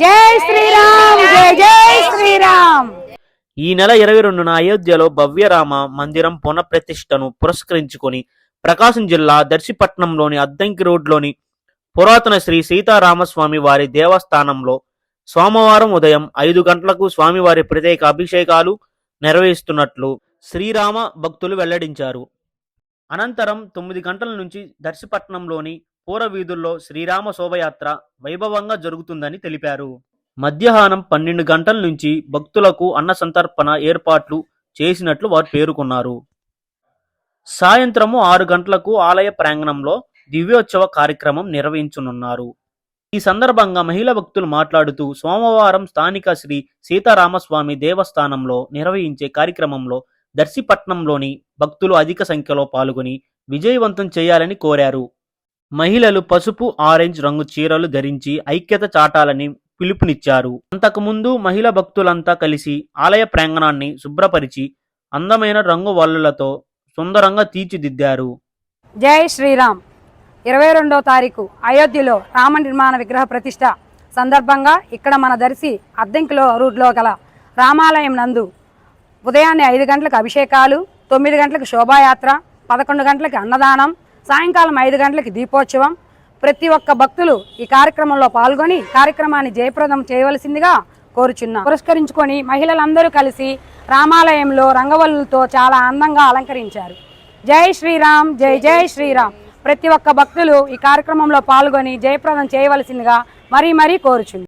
జై శ్రీరామ్ జై జై శ్రీరామ్. ఈ నెల ఇరవై రెండున అయోధ్యలో భవ్యరామ మందిరం పునఃప్రతిష్టను పురస్కరించుకొని ప్రకాశం జిల్లా దర్శిపట్నంలోని అద్దంకి రోడ్లోని పురాతన శ్రీ సీతారామస్వామి వారి దేవస్థానంలో సోమవారం ఉదయం ఐదు గంటలకు స్వామివారి ప్రత్యేక అభిషేకాలు నిర్వహిస్తున్నట్లు శ్రీరామ భక్తులు వెల్లడించారు. అనంతరం తొమ్మిది గంటల నుంచి దర్శిపట్నంలోని పూరవీధుల్లో శ్రీరామ శోభయాత్ర వైభవంగా జరుగుతుందని తెలిపారు. మధ్యాహ్నం పన్నెండు గంటల నుంచి భక్తులకు అన్న సంతర్పణ ఏర్పాట్లు చేసినట్లు వారు పేర్కొన్నారు. సాయంత్రము ఆరు గంటలకు ఆలయ ప్రాంగణంలో దివ్యోత్సవ కార్యక్రమం నిర్వహించనున్నారు. ఈ సందర్భంగా మహిళా భక్తులు మాట్లాడుతూ సోమవారం స్థానిక శ్రీ సీతారామస్వామి దేవస్థానంలో నిర్వహించే కార్యక్రమంలో దర్శిపట్నంలోని భక్తులు అధిక సంఖ్యలో పాల్గొని విజయవంతం చేయాలని కోరారు. మహిళలు పసుపు ఆరెంజ్ రంగు చీరలు ధరించి ఐక్యత చాటాలని పిలుపునిచ్చారు. అంతకుముందు మహిళా భక్తులంతా కలిసి ఆలయ ప్రాంగణాన్ని శుభ్రపరిచి అందమైన రంగు వల్లులతో సుందరంగా తీర్చిదిద్దారు. జై శ్రీరామ్. ఇరవై రెండో తారీఖు అయోధ్యలో రామ నిర్మాణ విగ్రహ ప్రతిష్ట సందర్భంగా ఇక్కడ మన దర్శి అద్దెంకిలో రూట్లో గల రామాలయం నందు ఉదయాన్నే ఐదు గంటలకు అభిషేకాలు తొమ్మిది గంటలకు శోభాయాత్ర పదకొండు గంటలకు అన్నదానం సాయంకాలం ఐదు గంటలకు దీపోత్సవం. ప్రతి ఒక్క భక్తులు ఈ కార్యక్రమంలో పాల్గొని కార్యక్రమాన్ని జయప్రదం చేయవలసిందిగా కోరుచున్నా. పురస్కరించుకొని మహిళలందరూ కలిసి రామాలయంలో రంగవల్లులతో చాలా అందంగా అలంకరించారు. జై శ్రీరామ్ జై జై శ్రీరామ్. ప్రతి ఒక్క భక్తులు ఈ కార్యక్రమంలో పాల్గొని జయప్రదం చేయవలసిందిగా మరీ మరీ కోరుచున్నారు